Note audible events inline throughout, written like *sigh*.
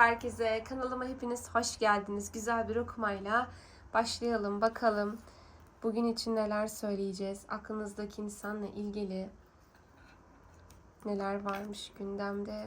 herkese. Kanalıma hepiniz hoş geldiniz. Güzel bir okumayla başlayalım bakalım. Bugün için neler söyleyeceğiz? Aklınızdaki insanla ilgili neler varmış gündemde?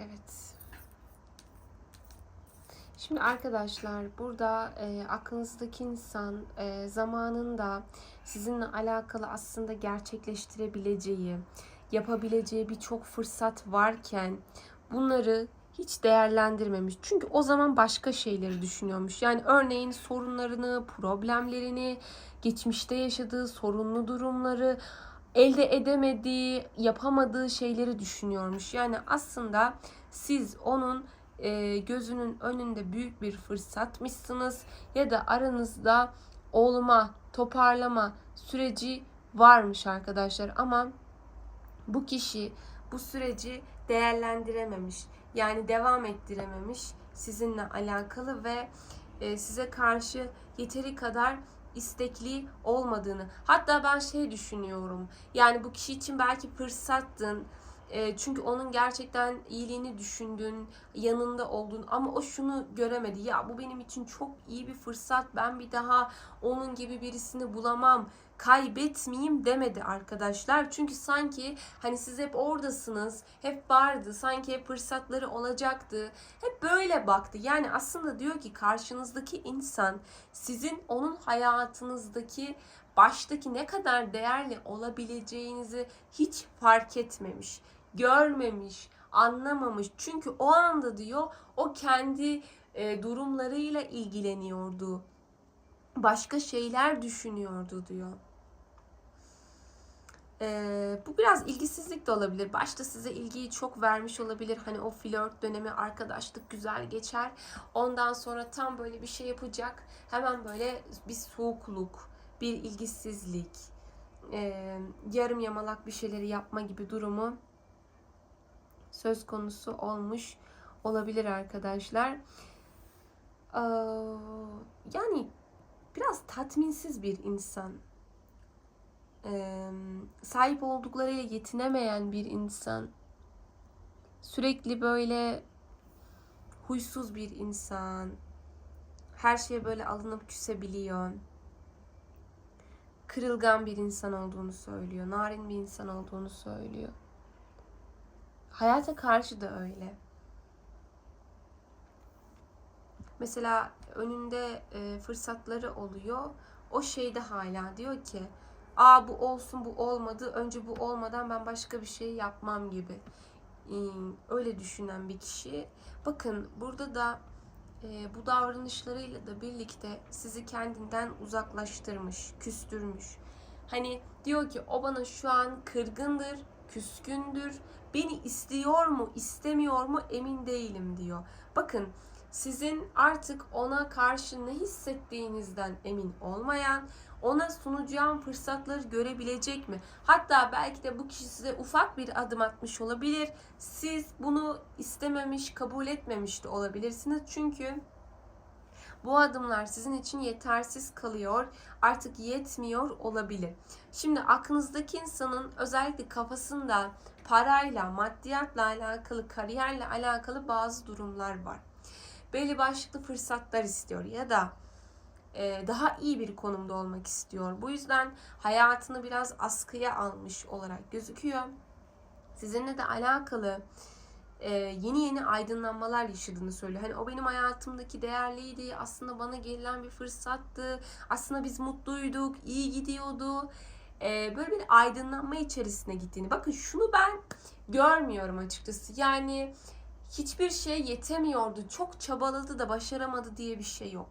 Evet. Şimdi arkadaşlar burada e, aklınızdaki insan e, zamanında sizinle alakalı aslında gerçekleştirebileceği, yapabileceği birçok fırsat varken bunları hiç değerlendirmemiş. Çünkü o zaman başka şeyleri düşünüyormuş. Yani örneğin sorunlarını, problemlerini, geçmişte yaşadığı sorunlu durumları, elde edemediği, yapamadığı şeyleri düşünüyormuş. Yani aslında siz onun e, gözünün önünde büyük bir fırsatmışsınız ya da aranızda olma, toparlama süreci varmış arkadaşlar ama bu kişi bu süreci değerlendirememiş. Yani devam ettirememiş sizinle alakalı ve e, size karşı yeteri kadar istekli olmadığını. Hatta ben şey düşünüyorum. Yani bu kişi için belki fırsattın. E, çünkü onun gerçekten iyiliğini düşündün, yanında oldun ama o şunu göremedi. Ya bu benim için çok iyi bir fırsat. Ben bir daha onun gibi birisini bulamam kaybetmeyeyim demedi arkadaşlar. Çünkü sanki hani siz hep oradasınız, hep vardı, sanki hep fırsatları olacaktı. Hep böyle baktı. Yani aslında diyor ki karşınızdaki insan sizin onun hayatınızdaki baştaki ne kadar değerli olabileceğinizi hiç fark etmemiş, görmemiş, anlamamış. Çünkü o anda diyor o kendi e, durumlarıyla ilgileniyordu. Başka şeyler düşünüyordu diyor. Ee, bu biraz ilgisizlik de olabilir. Başta size ilgiyi çok vermiş olabilir. Hani o flört dönemi, arkadaşlık güzel geçer. Ondan sonra tam böyle bir şey yapacak. Hemen böyle bir soğukluk, bir ilgisizlik, e, yarım yamalak bir şeyleri yapma gibi durumu söz konusu olmuş olabilir arkadaşlar. Ee, yani biraz tatminsiz bir insan. Sahip olduklarıyla yetinemeyen bir insan, sürekli böyle huysuz bir insan, her şeye böyle alınıp küsebiliyor, kırılgan bir insan olduğunu söylüyor, narin bir insan olduğunu söylüyor. Hayata karşı da öyle. Mesela önünde e, fırsatları oluyor. O şeyde hala diyor ki aa bu olsun bu olmadı. Önce bu olmadan ben başka bir şey yapmam gibi. Öyle düşünen bir kişi. Bakın burada da e, bu davranışlarıyla da birlikte sizi kendinden uzaklaştırmış küstürmüş. Hani diyor ki o bana şu an kırgındır küskündür. Beni istiyor mu istemiyor mu emin değilim. diyor. Bakın sizin artık ona karşı ne hissettiğinizden emin olmayan, ona sunacağım fırsatları görebilecek mi? Hatta belki de bu kişi size ufak bir adım atmış olabilir. Siz bunu istememiş, kabul etmemiş de olabilirsiniz. Çünkü bu adımlar sizin için yetersiz kalıyor, artık yetmiyor olabilir. Şimdi aklınızdaki insanın özellikle kafasında parayla, maddiyatla alakalı, kariyerle alakalı bazı durumlar var belli başlıklı fırsatlar istiyor ya da e, daha iyi bir konumda olmak istiyor. Bu yüzden hayatını biraz askıya almış olarak gözüküyor. Sizinle de alakalı e, yeni yeni aydınlanmalar yaşadığını söylüyor. Hani o benim hayatımdaki değerliydi. Aslında bana gelen bir fırsattı. Aslında biz mutluyduk, iyi gidiyordu. E, böyle bir aydınlanma içerisine gittiğini. Bakın şunu ben görmüyorum açıkçası. Yani hiçbir şey yetemiyordu. Çok çabaladı da başaramadı diye bir şey yok.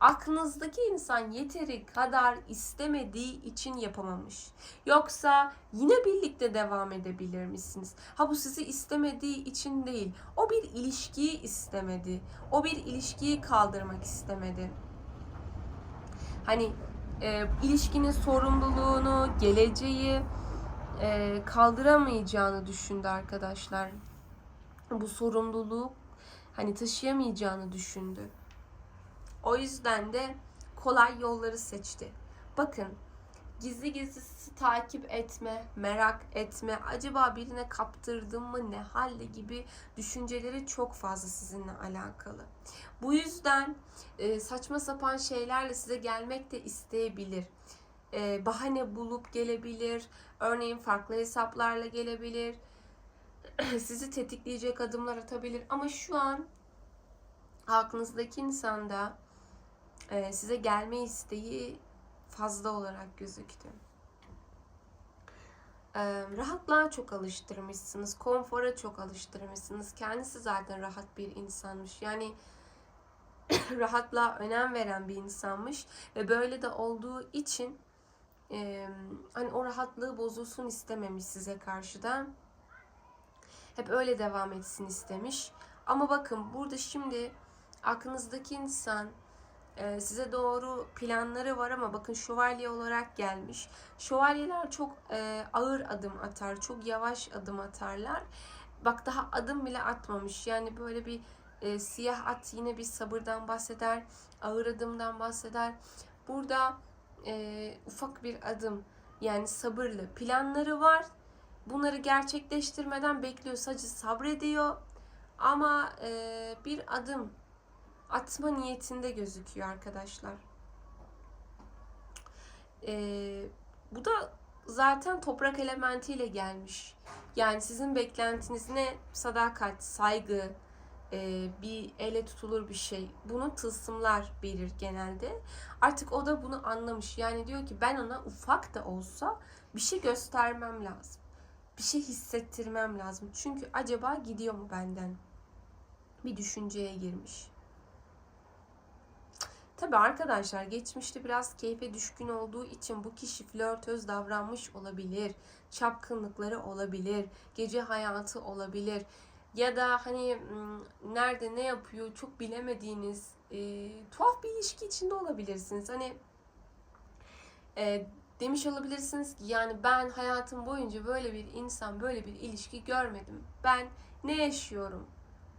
Aklınızdaki insan yeteri kadar istemediği için yapamamış. Yoksa yine birlikte devam edebilir misiniz? Ha bu sizi istemediği için değil. O bir ilişkiyi istemedi. O bir ilişkiyi kaldırmak istemedi. Hani e, ilişkinin sorumluluğunu, geleceği e, kaldıramayacağını düşündü arkadaşlar. Bu sorumluluğu hani taşıyamayacağını düşündü. O yüzden de kolay yolları seçti. Bakın gizli gizli sizi takip etme, merak etme, acaba birine kaptırdım mı ne halde gibi düşünceleri çok fazla sizinle alakalı. Bu yüzden e, saçma sapan şeylerle size gelmek de isteyebilir. E, bahane bulup gelebilir. Örneğin farklı hesaplarla gelebilir. *clears throat* Sizi tetikleyecek adımlar atabilir. Ama şu an aklınızdaki insanda e, size gelme isteği fazla olarak gözüktü. E, rahatlığa çok alıştırmışsınız, konfora çok alıştırmışsınız. Kendisi zaten rahat bir insanmış. Yani *clears throat* rahatlığa önem veren bir insanmış ve böyle de olduğu için e, hani o rahatlığı bozulsun istememiş size karşı da. Hep öyle devam etsin istemiş. Ama bakın burada şimdi aklınızdaki insan e, size doğru planları var ama bakın şövalye olarak gelmiş. Şövalyeler çok e, ağır adım atar, çok yavaş adım atarlar. Bak daha adım bile atmamış. Yani böyle bir e, siyah at yine bir sabırdan bahseder, ağır adımdan bahseder. Burada e, ufak bir adım yani sabırlı planları var. Bunları gerçekleştirmeden bekliyor, sadece sabrediyor. Ama e, bir adım atma niyetinde gözüküyor arkadaşlar. E, bu da zaten toprak elementiyle gelmiş. Yani sizin beklentiniz ne? Sadakat, saygı, e, bir ele tutulur bir şey. Bunu tılsımlar verir genelde. Artık o da bunu anlamış. Yani diyor ki ben ona ufak da olsa bir şey göstermem lazım. Bir şey hissettirmem lazım. Çünkü acaba gidiyor mu benden? Bir düşünceye girmiş. Tabi arkadaşlar geçmişte biraz keyfe düşkün olduğu için bu kişi flörtöz davranmış olabilir. Çapkınlıkları olabilir. Gece hayatı olabilir. Ya da hani nerede ne yapıyor çok bilemediğiniz e, tuhaf bir ilişki içinde olabilirsiniz. Hani e, demiş olabilirsiniz ki yani ben hayatım boyunca böyle bir insan, böyle bir ilişki görmedim. Ben ne yaşıyorum?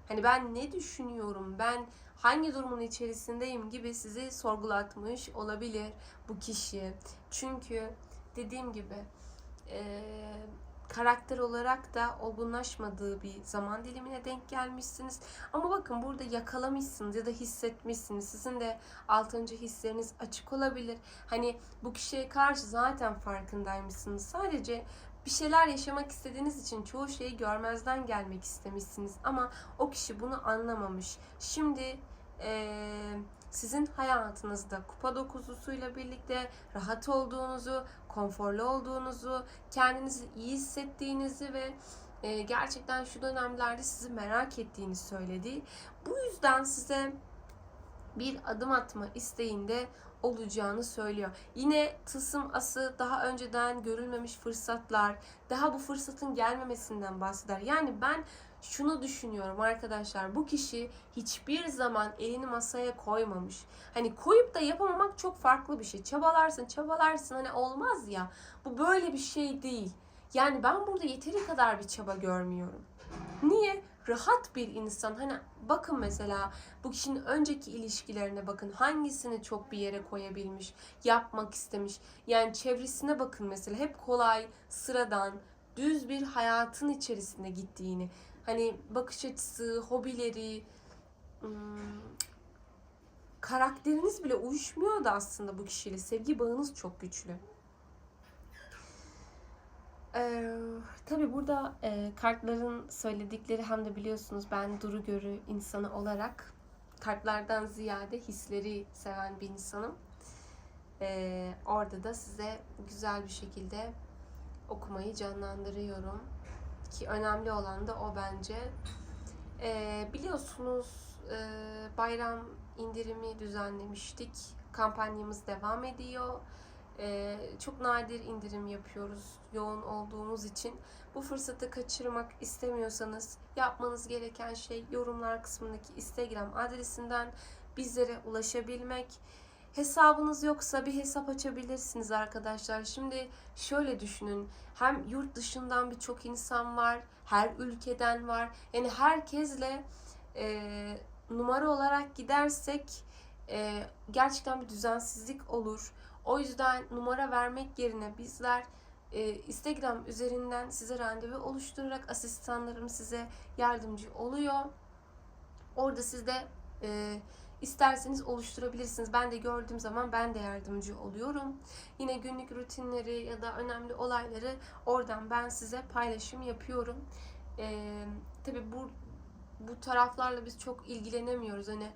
Hani ben ne düşünüyorum? Ben hangi durumun içerisindeyim gibi sizi sorgulatmış olabilir bu kişi. Çünkü dediğim gibi e, karakter olarak da olgunlaşmadığı bir zaman dilimine denk gelmişsiniz. Ama bakın burada yakalamışsınız ya da hissetmişsiniz. Sizin de altıncı hisleriniz açık olabilir. Hani bu kişiye karşı zaten farkındaymışsınız. Sadece bir şeyler yaşamak istediğiniz için çoğu şeyi görmezden gelmek istemişsiniz. Ama o kişi bunu anlamamış. Şimdi ee, sizin hayatınızda kupa dokuzusuyla birlikte rahat olduğunuzu, konforlu olduğunuzu, kendinizi iyi hissettiğinizi ve e, gerçekten şu dönemlerde sizi merak ettiğini söyledi. Bu yüzden size bir adım atma isteğinde olacağını söylüyor. Yine tısım ası daha önceden görülmemiş fırsatlar, daha bu fırsatın gelmemesinden bahseder. Yani ben şunu düşünüyorum arkadaşlar. Bu kişi hiçbir zaman elini masaya koymamış. Hani koyup da yapamamak çok farklı bir şey. Çabalarsın, çabalarsın hani olmaz ya. Bu böyle bir şey değil. Yani ben burada yeteri kadar bir çaba görmüyorum. Niye? Rahat bir insan. Hani bakın mesela bu kişinin önceki ilişkilerine bakın. Hangisini çok bir yere koyabilmiş, yapmak istemiş. Yani çevresine bakın mesela. Hep kolay, sıradan, düz bir hayatın içerisinde gittiğini hani bakış açısı, hobileri, karakteriniz bile uyuşmuyor da aslında bu kişiyle. Sevgi bağınız çok güçlü. Ee, tabii burada e, kartların söyledikleri hem de biliyorsunuz ben duru görü insanı olarak kartlardan ziyade hisleri seven bir insanım. Ee, orada da size güzel bir şekilde okumayı canlandırıyorum ki önemli olan da o bence. Ee, biliyorsunuz e, bayram indirimi düzenlemiştik. Kampanyamız devam ediyor. Ee, çok nadir indirim yapıyoruz yoğun olduğumuz için. Bu fırsatı kaçırmak istemiyorsanız yapmanız gereken şey yorumlar kısmındaki Instagram adresinden bizlere ulaşabilmek. Hesabınız yoksa bir hesap açabilirsiniz arkadaşlar. Şimdi şöyle düşünün. Hem yurt dışından birçok insan var, her ülkeden var. Yani herkesle e, numara olarak gidersek e, gerçekten bir düzensizlik olur. O yüzden numara vermek yerine bizler e, Instagram üzerinden size randevu oluşturarak asistanlarım size yardımcı oluyor. Orada siz de e, isterseniz oluşturabilirsiniz. Ben de gördüğüm zaman ben de yardımcı oluyorum. Yine günlük rutinleri ya da önemli olayları oradan ben size paylaşım yapıyorum. E, tabii bu bu taraflarla biz çok ilgilenemiyoruz. Hani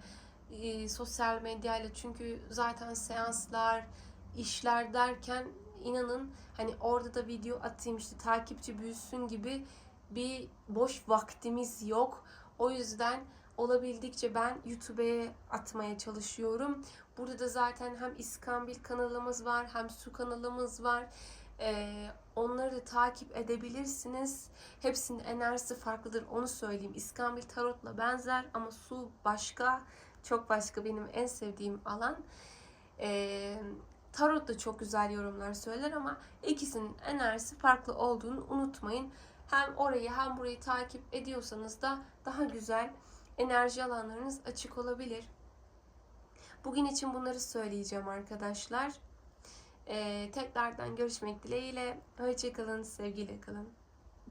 e, sosyal medyayla çünkü zaten seanslar, işler derken inanın hani orada da video atayım işte takipçi büyüsün gibi bir boş vaktimiz yok. O yüzden olabildikçe ben YouTube'ya atmaya çalışıyorum. Burada da zaten hem İskambil kanalımız var hem Su kanalımız var. Ee, onları da takip edebilirsiniz. Hepsinin enerjisi farklıdır onu söyleyeyim. İskambil tarotla benzer ama su başka. Çok başka benim en sevdiğim alan. Ee, tarot da çok güzel yorumlar söyler ama ikisinin enerjisi farklı olduğunu unutmayın. Hem orayı hem burayı takip ediyorsanız da daha güzel enerji alanlarınız açık olabilir. Bugün için bunları söyleyeceğim arkadaşlar. Ee, tekrardan görüşmek dileğiyle. Hoşçakalın, sevgiyle kalın.